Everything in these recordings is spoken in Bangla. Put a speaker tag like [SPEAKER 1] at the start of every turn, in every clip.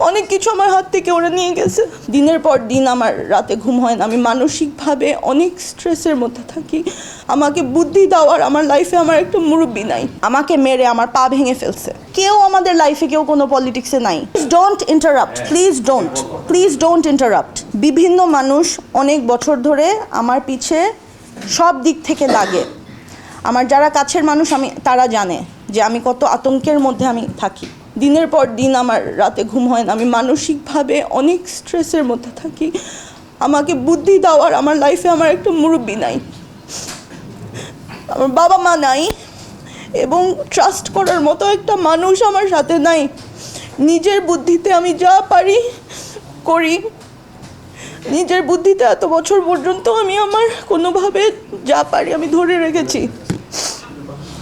[SPEAKER 1] অনেক কিছু আমার হাত থেকে ওরা নিয়ে গেছে। দিনের পর দিন আমার রাতে ঘুম হয় না। আমি মানসিকভাবে অনেক স্ট্রেসের মধ্যে থাকি। আমাকে বুদ্ধি দেওয়ার আমার লাইফে আমার একটা মুরব্বী নাই। আমাকে মেরে আমার পা ভেঙে ফেলছে। কেউ আমাদের লাইফে কেউ কোনো পলিটিক্সে নাই। Don't interrupt please don't please don't interrupt বিভিন্ন মানুষ অনেক বছর ধরে আমার পিছে সব দিক থেকে লাগে। আমার যারা কাছের মানুষ, আমি, তারা জানে যে আমি কত আতঙ্কের মধ্যে আমি থাকি। দিনের পর দিন আমার রাতে ঘুম হয় না। আমি মানসিকভাবে অনেক স্ট্রেসের মধ্যে থাকি। আমাকে বুদ্ধি দেওয়ার আমার লাইফে আমার একটা মুরব্বী নাই। আমার বাবা মা নাই এবং ট্রাস্ট করার মতো একটা মানুষ আমার সাথে নাই। নিজের বুদ্ধিতে আমি যা পারি করি। নিজের বুদ্ধিতে এত বছর পর্যন্ত আমি আমার কোনোভাবে যা পারি আমি ধরে রেখেছি।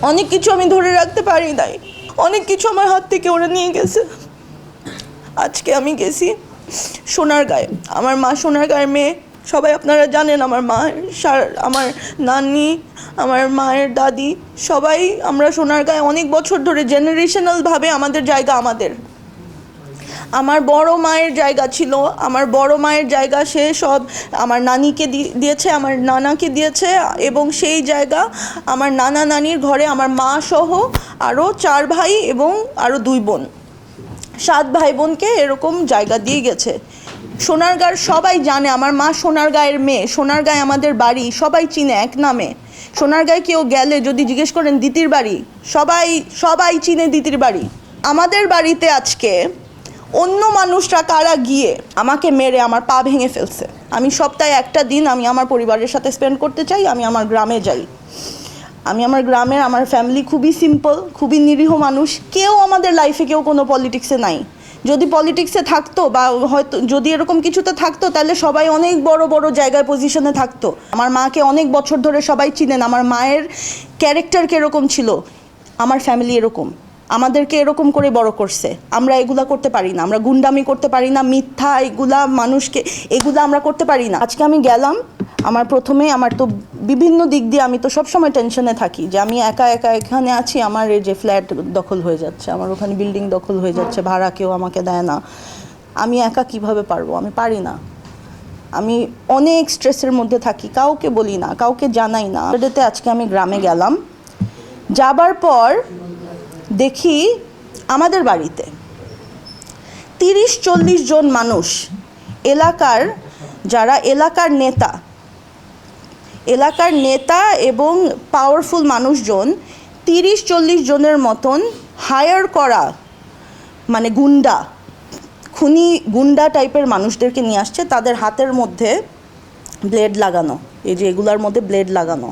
[SPEAKER 1] অনেক কিছু আমি ধরে রাখতে পারি নাই। অনেক কিছু আমার হাত থেকে ওরা নিয়ে গেছে। আজকে আমি গেছি সোনার গায়ে। আমার মা সোনার গায়ের মেয়ে। সবাই আপনারা জানেন আমার মা আমার নানি, আমার মায়ের দাদি। সবাই আমরা সোনার গায়ে অনেক বছর ধরে জেনারেশনালভাবে আমাদের জায়গা আমাদের। আমার বড় মায়ের জায়গা ছিল, আমার বড় মায়ের জায়গা সে সব আমার নানিকে দিয়েছে, আমার নানাকে দিয়েছে এবং সেই জায়গা আমার নানা নানির ঘরে আমার মা সহ আরও চার ভাই এবং আরও দুই বোন। সাত ভাই বোনকে এরকম জায়গা দিয়ে গেছে। সোনারগাঁর সবাই জানে, আমার মা সোনারগাঁয়ের মেয়ে, সোনারগাঁয় আমাদের বাড়ি, সবাই চিনে এক নামে। সোনারগাঁয় কেউ গেলে যদি জিজ্ঞেস করেন দিতির বাড়ি, সবাই সবাই চিনে দিতির বাড়ি। আমাদের বাড়িতে আজকে অন্য মানুষরা কারা গিয়ে আমাকে মেরে আমার পা ভেঙে ফেলছে? আমি সপ্তাহে একটা দিন আমি আমার পরিবারের সাথে স্পেন্ড করতে চাই, আমি আমার গ্রামে যাই। আমি আমার গ্রামের, আমার ফ্যামিলি খুবই সিম্পল খুবই নিরীহ মানুষ। কেউ আমাদের লাইফে কেউ কোনো পলিটিক্সে নাই। যদি পলিটিক্সে থাকতো বা হয়তো, যদি এরকম কিছুতে থাকতো, তাহলে সবাই অনেক বড় বড় জায়গায় পজিশনে থাকতো। আমার মাকে অনেক বছর ধরে সবাই চিনেন, আমার মায়ের ক্যারেক্টার কীরকম ছিল? আমার ফ্যামিলি এরকম। আমাদেরকে এরকম করে বড় করছে। আমরা এগুলা করতে পারি না। আমরা গুন্ডামি করতে পারি না, মিথ্যা, এগুলা মানুষকে, এগুলা আমরা করতে পারি না। আজকে আমি গেলাম, আমার প্রথমে আমার তো বিভিন্ন দিক দিয়ে আমি তো সবসময় টেনশনে থাকি যে আমি একা একা এখানে আছি, আমার এই যে ফ্ল্যাট দখল হয়ে যাচ্ছে, আমার ওখানে বিল্ডিং দখল হয়ে যাচ্ছে, ভাড়া কেউ আমাকে দেয় না। আমি একা কীভাবে পারব? আমি পারি না। আমি অনেক স্ট্রেসের মধ্যে থাকি, কাউকে বলি না, কাউকে জানাই না। আজকে আমি গ্রামে গেলাম। যাবার পর দেখি আমাদের বাড়িতে। তিরিশ চল্লিশ জন মানুষ এলাকার, যারা এলাকার নেতা এলাকার নেতা এবং পাওয়ারফুল মানুষজন, তিরিশ চল্লিশ জনের মতন হায়ার করা মানে গুন্ডা, খুনি গুন্ডা টাইপের মানুষদেরকে নিয়ে আসছে, তাদের হাতের মধ্যে ব্লেড লাগানো, এই যে এগুলার মধ্যে ব্লেড লাগানো,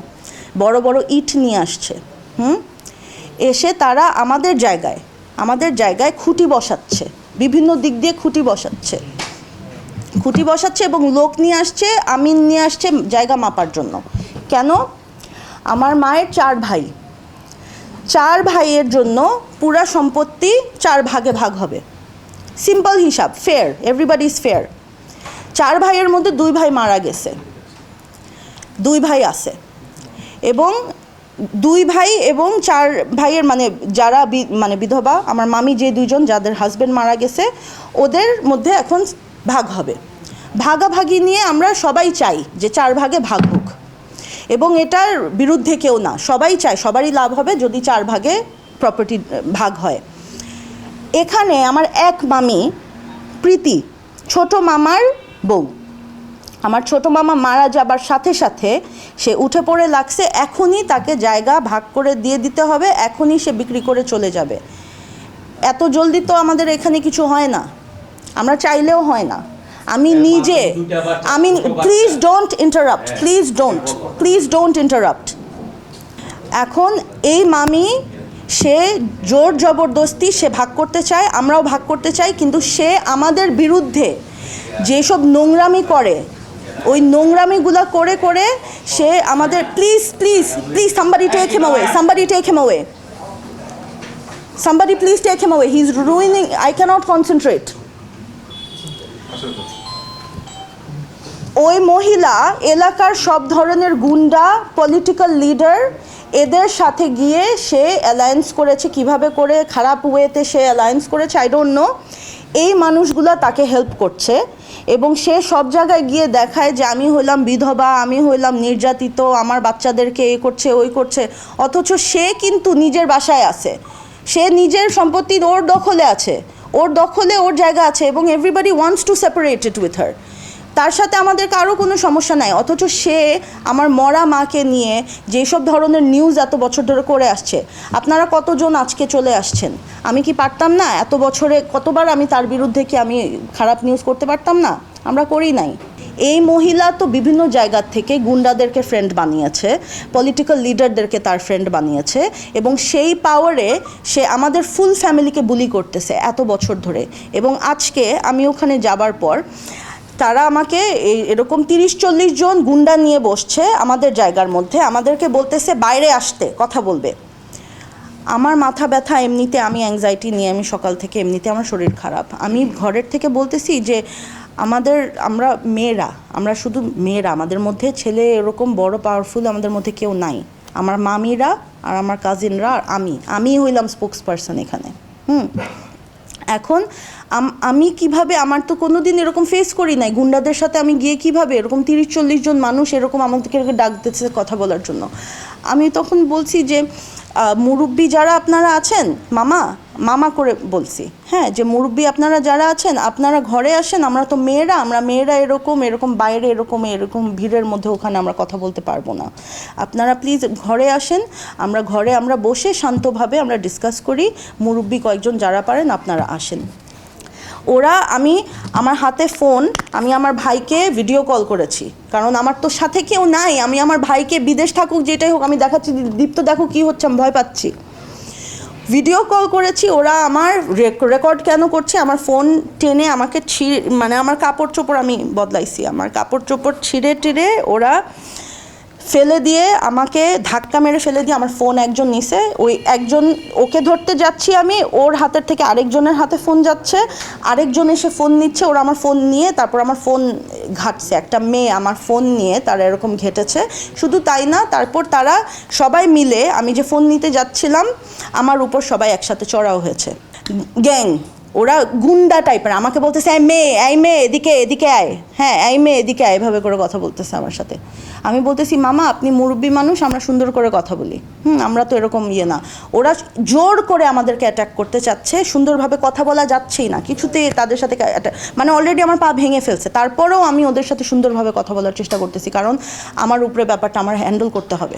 [SPEAKER 1] বড় বড় ইট নিয়ে আসছে, হুম? এসে তারা আমাদের জায়গায় আমাদের জায়গায় খুঁটি বসাচ্ছে, বিভিন্ন দিক দিয়ে খুঁটি বসাচ্ছে। খুঁটি বসাচ্ছে এবং লোক নিয়ে আসছে, আমিন নিয়ে আসছে জায়গা মাপার জন্য। কেন? আমার মায়ের চার ভাই। চার ভাইয়ের জন্য পুরা সম্পত্তি চার ভাগে ভাগ হবে। সিম্পল হিসাব ফেয়ার এভরিবাডি ইজ ফেয়ার চার ভাইয়ের মধ্যে দুই ভাই মারা গেছে। দুই ভাই আছে। এবং দুই ভাই এবং চার ভাইয়ের মানে যারা মানে বিধবা, আমার মামি যে দুইজন, যাদের হাজব্যান্ড মারা গেছে, ওদের মধ্যে এখন ভাগ হবে। ভাগাভাগি নিয়ে আমরা সবাই চাই যে চার ভাগে ভাগ হোক। এবং এটার বিরুদ্ধে কেউ না, সবাই চায়, সবারই লাভ হবে যদি চার ভাগে প্রপার্টি ভাগ হয়। এখানে আমার এক মামি, প্রীতি, ছোট মামার বউ। আমার ছোট মামা মারা যাবার সাথে সাথে সে উঠে পড়ে লাগছে এখনই তাকে জায়গা ভাগ করে দিয়ে দিতে হবে এখনই সে বিক্রি করে চলে যাবে। এত জলদি তো আমাদের এখানে কিছু হয় না। আমরা চাইলেও হয় না। আমি নিজে আমি প্লিজ ডোন্ট ইন্টারাপ্ট
[SPEAKER 2] হ্যাঁ।
[SPEAKER 1] Please don't please don't interrupt এখন এই মামি সে জোর জবরদস্তি সে ভাগ করতে চায় আমরাও ভাগ করতে চাই কিন্তু সে আমাদের বিরুদ্ধে যেসব নোংরামি করে ওই নোংরামিগুলো করে করে সে আমাদের please please please somebody take him away somebody take him somebody please take him away he is ruining I can't concentrate ওই মহিলা, এলাকার সব ধরনের গুন্ডা পলিটিক্যাল লিডার এদের সাথে গিয়ে সে অ্যালায়েন্স করেছে, কীভাবে করে, খারাপ ওয়েতে সে অ্যালায়েন্স করেছে আই ডোন্ট নো এই মানুষগুলা তাকে হেল্প করছে। এবং সে সব জায়গায় গিয়ে দেখায় যে আমি হইলাম বিধবা, আমি হইলাম নির্যাতিত, আমার বাচ্চাদেরকে এ করছে, ওই করছে। অথচ সে কিন্তু নিজের বাসায় আছে। সে নিজের সম্পত্তি ওর দখলে আছে। ওর দখলে ওর জায়গা আছে এবং everybody wants to separated with her তার সাথে আমাদের কারও কোনো সমস্যা নাই, অথচ সে আমার মরা মাকে নিয়ে যেসব ধরনের নিউজ এত বছর ধরে করে আসছে, আপনারা কতজন আজকে চলে আসছেন? আমি কি পারতাম না? এত বছরে কতবার আমি তার বিরুদ্ধে কি আমি খারাপ নিউজ করতে পারতাম না? আমরা করি নাই। এই মহিলা তো বিভিন্ন জায়গা থেকে গুন্ডাদেরকে ফ্রেন্ড বানিয়েছে পলিটিক্যাল লিডারদেরকে তার ফ্রেন্ড বানিয়েছে, এবং সেই পাওয়ারে সে আমাদের ফুল ফ্যামিলিকে বুলি করতেছে এত বছর ধরে। এবং আজকে আমি ওখানে যাবার পর তারা আমাকে এই এরকম তিরিশ, চল্লিশ জন গুন্ডা নিয়ে বসছে আমাদের জায়গার মধ্যে। আমাদেরকে বলতেছে, বাইরে আসতে। কথা বলবে। আমার মাথা ব্যথা, এমনিতে আমি অ্যাংজাইটি নিয়ে আমি সকাল থেকে এমনিতে আমার শরীর খারাপ। আমি ঘরের থেকে বলতেছি যে, আমাদের, আমরা মেয়েরা, আমরা শুধু মেয়েরা, আমাদের মধ্যে ছেলে এরকম বড় পাওয়ারফুল আমাদের মধ্যে কেউ নাই। আমার মামিরা আর আমার কাজিনরা আর আমি আমি হইলাম স্পোক্স পারসন এখানে। হুম? এখন আম- কীভাবে, আমার তো কোনো দিন এরকম ফেস করি নাই। গুন্ডাদের সাথে আমি গিয়ে কীভাবে এরকম তিরিশ, চল্লিশ জন মানুষ এরকম আমাদেরকে ডাক দিতেছে কথা বলার জন্য। আমি তখন বলছি যে মুরব্বি যারা আপনারা আছেন, মামা মামা করে বলছি হ্যাঁ যে মুরব্বি আপনারা যারা আছেন, আপনারা ঘরে আসেন, আমরা তো মেয়েরা, আমরা মেয়েরা এরকম এরকম বাইরে, এরকম এরকম ভিড়ের মধ্যে ওখানে আমরা কথা বলতে পারব না। আপনারা প্লিজ ঘরে আসেন, আমরা ঘরে আমরা বসে শান্তভাবে আমরা ডিসকাস করি, মুরব্বি কয়েকজন যারা পারেন আপনারা আসেন। ওরা, আমি আমার হাতে ফোন, আমি আমার ভাইকে ভিডিও কল করেছি। কারণ আমার তো সাথে কেউ নাই, আমি আমার ভাইকে বিদেশ থাকুক, যেটাই হোক, আমি দেখাচ্ছি, দীপ্ত দেখো কি হচ্ছে, আমি ভয় পাচ্ছি। ভিডিও কল করেছি, ওরা আমার রেকর্ড কেন করছে, আমার ফোন টেনে আমাকে ছিঁড়ে মানে আমার কাপড় চোপড় আমি বদলাইছি। আমার কাপড় চোপড় ছিঁড়ে টিড়ে ওরা ফেলে দিয়ে আমাকে ধাক্কা মেরে ফেলে দিয়ে আমার ফোন একজন নিছে। ওই একজন, ওকে ধরতে যাচ্ছি আমি, ওর হাতের থেকে আরেকজনের হাতে ফোন যাচ্ছে। আরেকজন এসে ফোন নিচ্ছে, ওরা আমার ফোন নিয়ে তারপর আমার ফোন ঘাটছে। একটা মেয়ে আমার ফোন নিয়ে তারা এরকম ঘেটেছে। শুধু তাই না, তারপর তারা সবাই মিলে আমি যে ফোন নিতে যাচ্ছিলাম, আমার উপর সবাই একসাথে চড়াও হয়েছে। গ্যাং ওরা গুন্ডা টাইপের আমাকে বলতেছে, এই মেয়ে এই মেয়ে, এদিকে এদিকে আয়। হ্যাঁ এই মেয়ে, এদিকে আয়। এভাবে করে কথা বলতেছে আমার সাথে। আমি বলতেছি, মামা, আপনি মুরব্বী মানুষ, আমরা সুন্দর করে কথা বলি। হুম, আমরা তো এরকম ইয়ে না। ওরা জোর করে আমাদেরকে অ্যাটাক করতে চাচ্ছে, সুন্দরভাবে কথা বলা যাচ্ছেই না। কিছুতে তাদের সাথে মানে অলরেডি আমার পা ভেঙে ফেলছে। তারপরেও আমি ওদের সাথে সুন্দরভাবে কথা বলার চেষ্টা করতেছি, কারণ আমার উপরে ব্যাপারটা আমার হ্যান্ডেল করতে হবে।